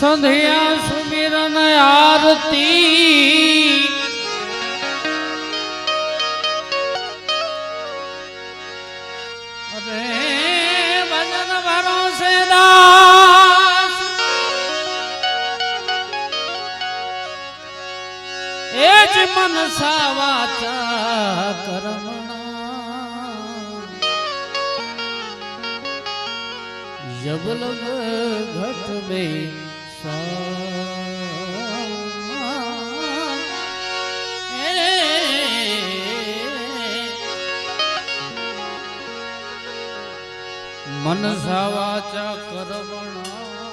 संध्या सुमिरन आरती अरे भजन भरों से मन सावाचा करमणा जब लग घट में મન સાવાચા કરમણા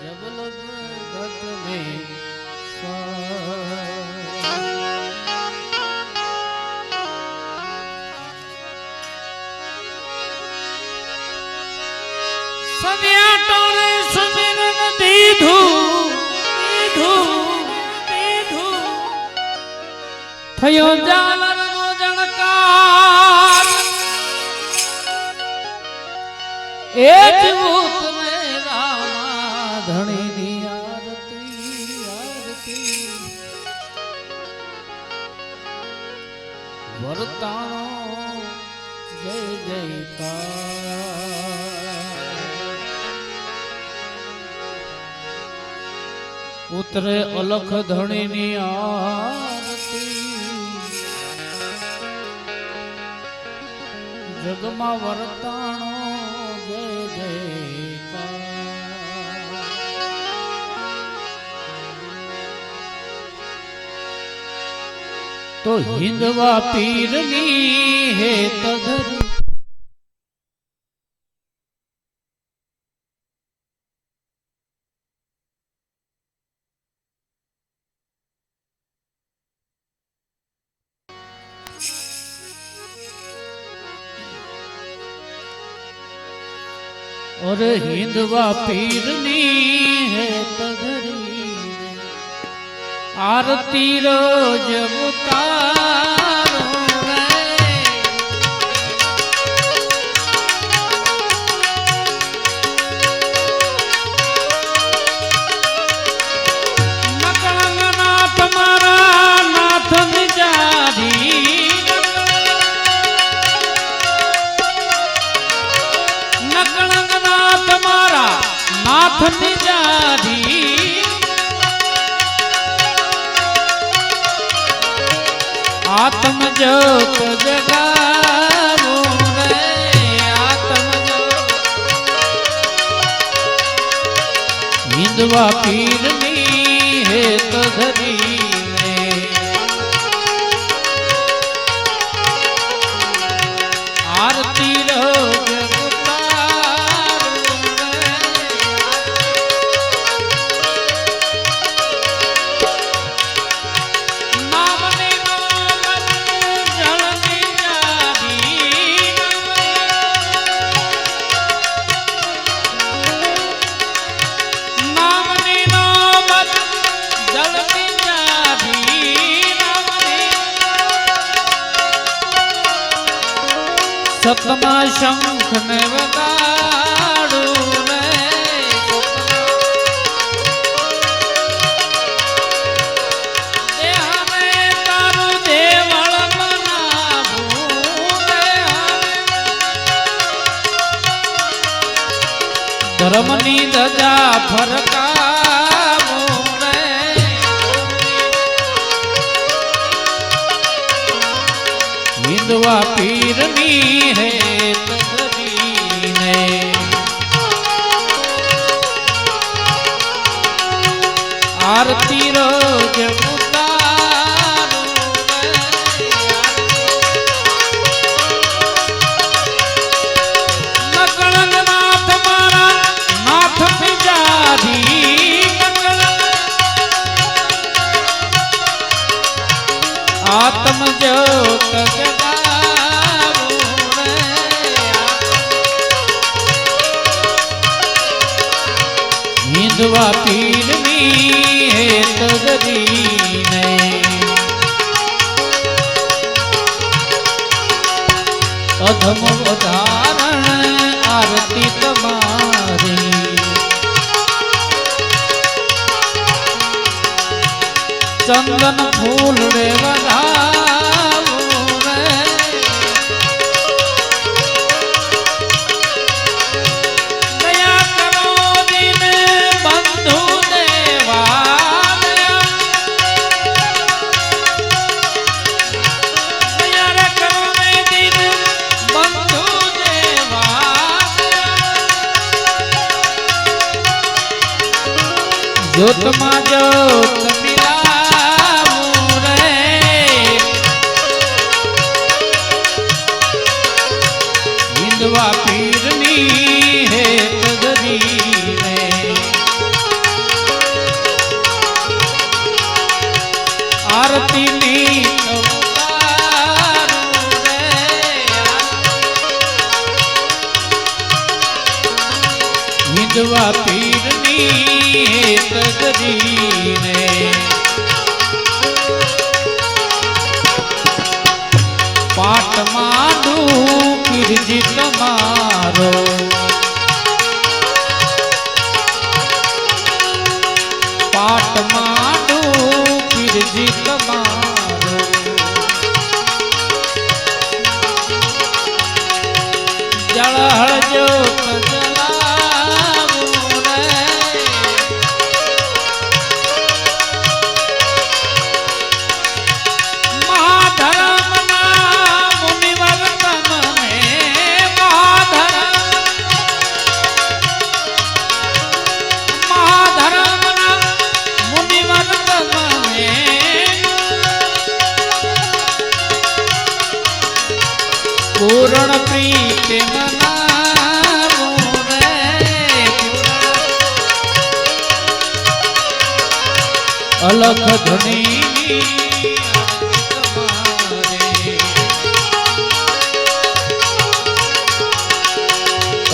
જબલ બે સદિયા થયો જાલરનો જણકાર. એ જીવૂત ને રામા ધણીની આરતી આરતી. વર્તાણો જય જયકાર. ઉતરે અલખ ધણીની આરતી જગમાં વર્તાણો જય જય તો હિંદવા પીરની હે તધરી નર હિંદવા પીરની હે તગરી આરતી રોજ મુતા જ્યોત જગાવો રે આત્મ જ્યોત હિંદવા પીરની સતમા શંખ ને વગાડું રે. ધર્મની ધજા ફરકાવું હિંદવા પીરની હે આરતી રોજ વિધવા પીરની હે તદરીને અધમ વધારણ આરતી તમારી. ચંદન ફૂલ રેવા Good to my job. ઝીંઝવા પીરની તગરીને પાટમાં દુઃખી તમારો પાટમાં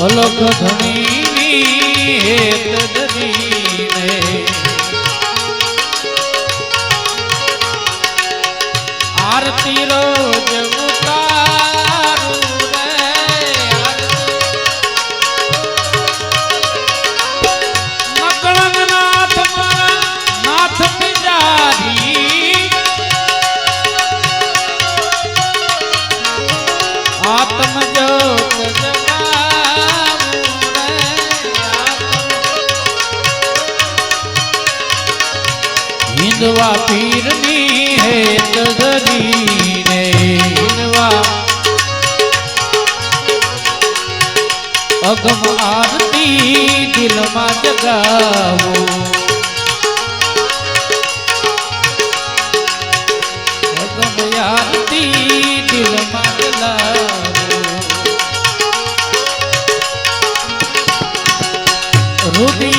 અલખ ધણી હેત ધરીને. આરતી રો પીરની હેત ધરીને અગમ આરતી દિલમાં જગાવો. અગમ આરતી દિલમાં જગાવો. રૂદી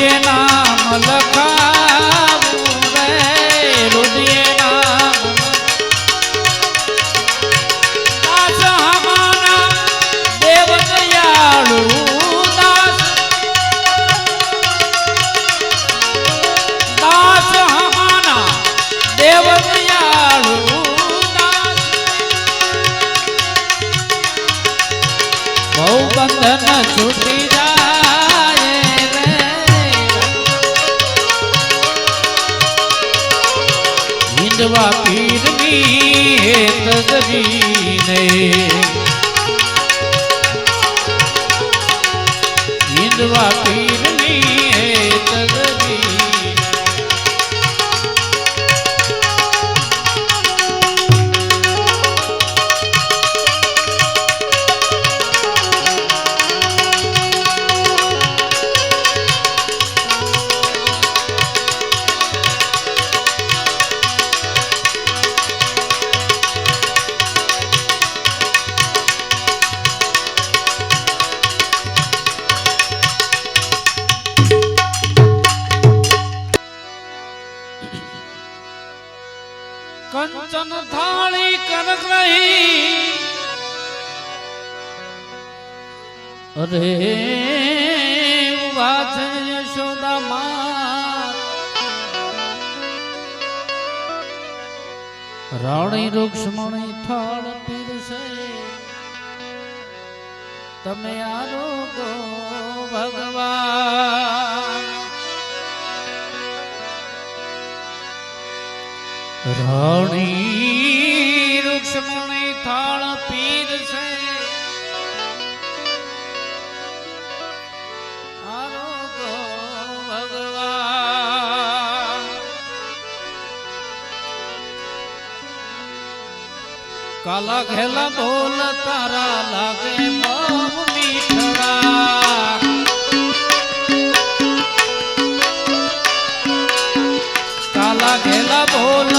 અરે ઊભા છે યશોદા રાણી રૂક્ષ્મણી થળ પીરશે તમે આરોગો ભગવાન. રાણી રૂક્ષ્મણી થળ પીરશે કાલા ઘેલા બોલ તારા લાગે બહુ મીઠડા. કાલા ઘેલા બોલ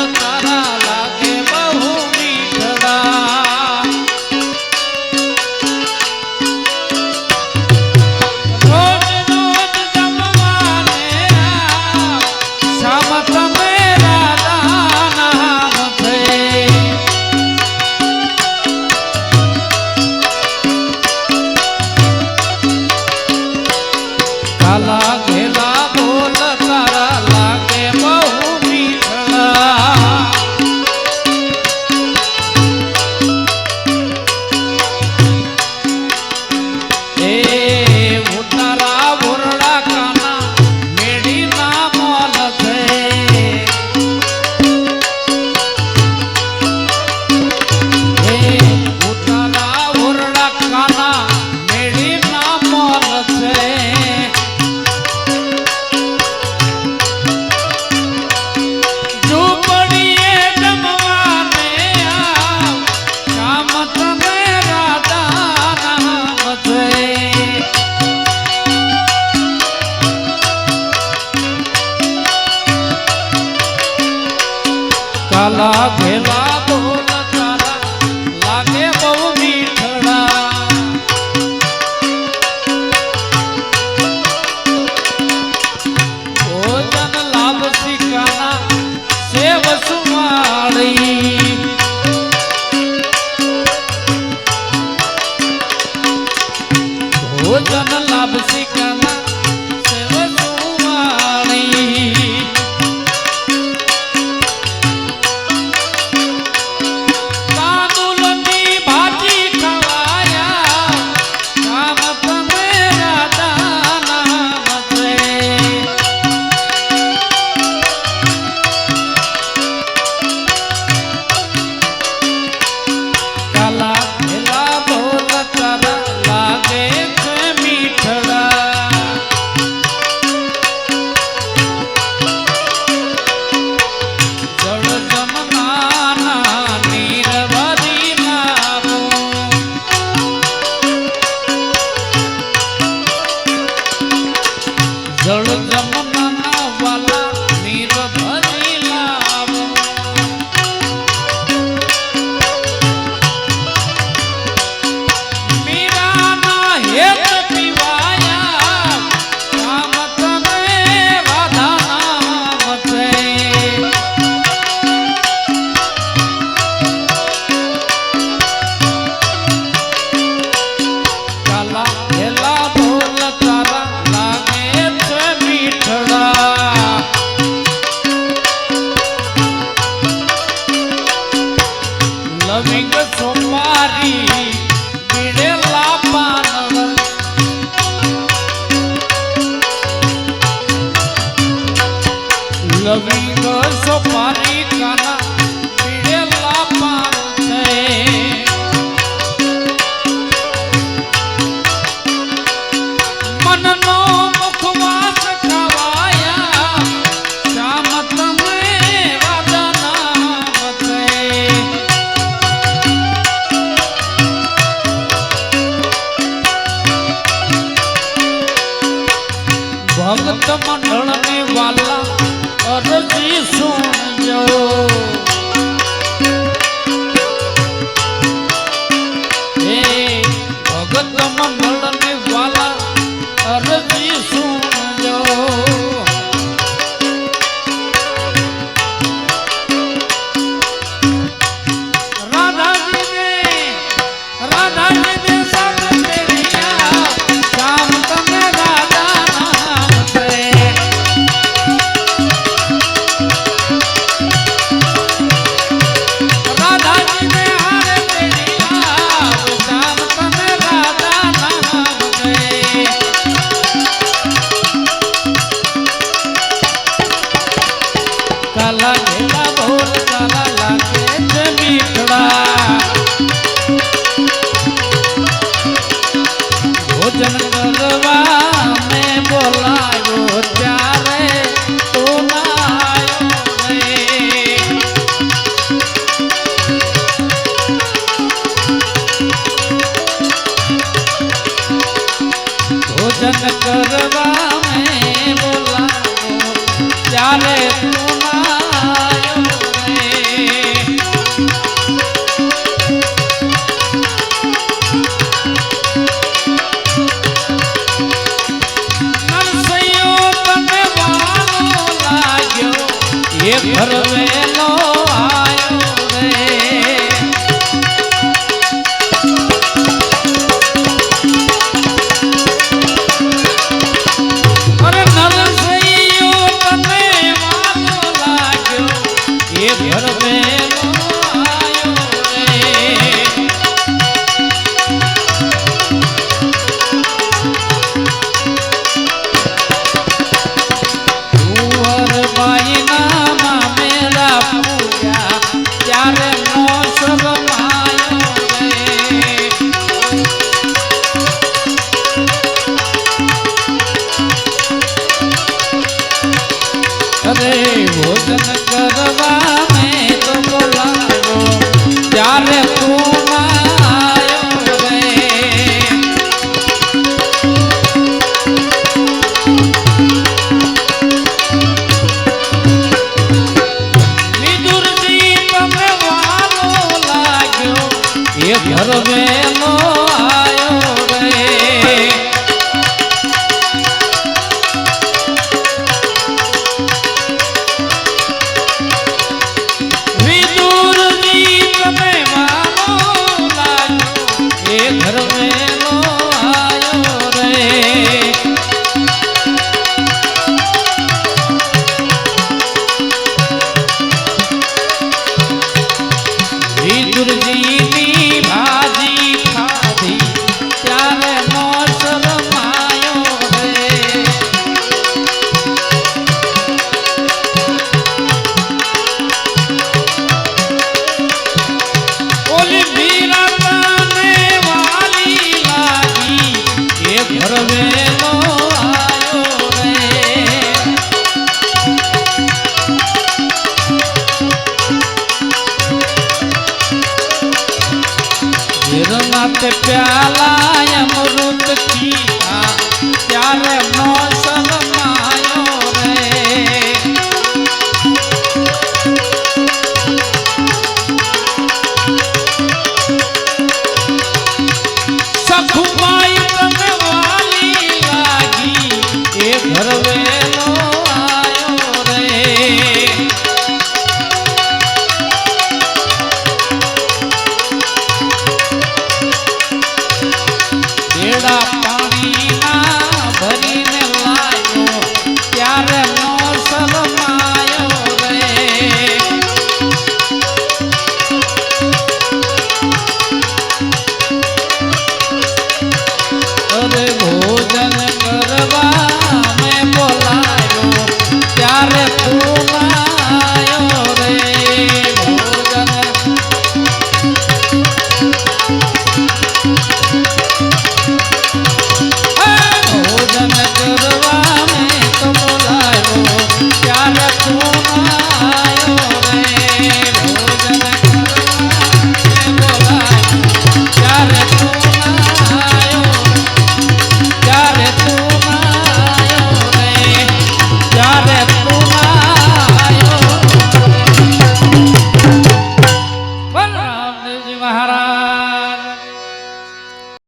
ભરત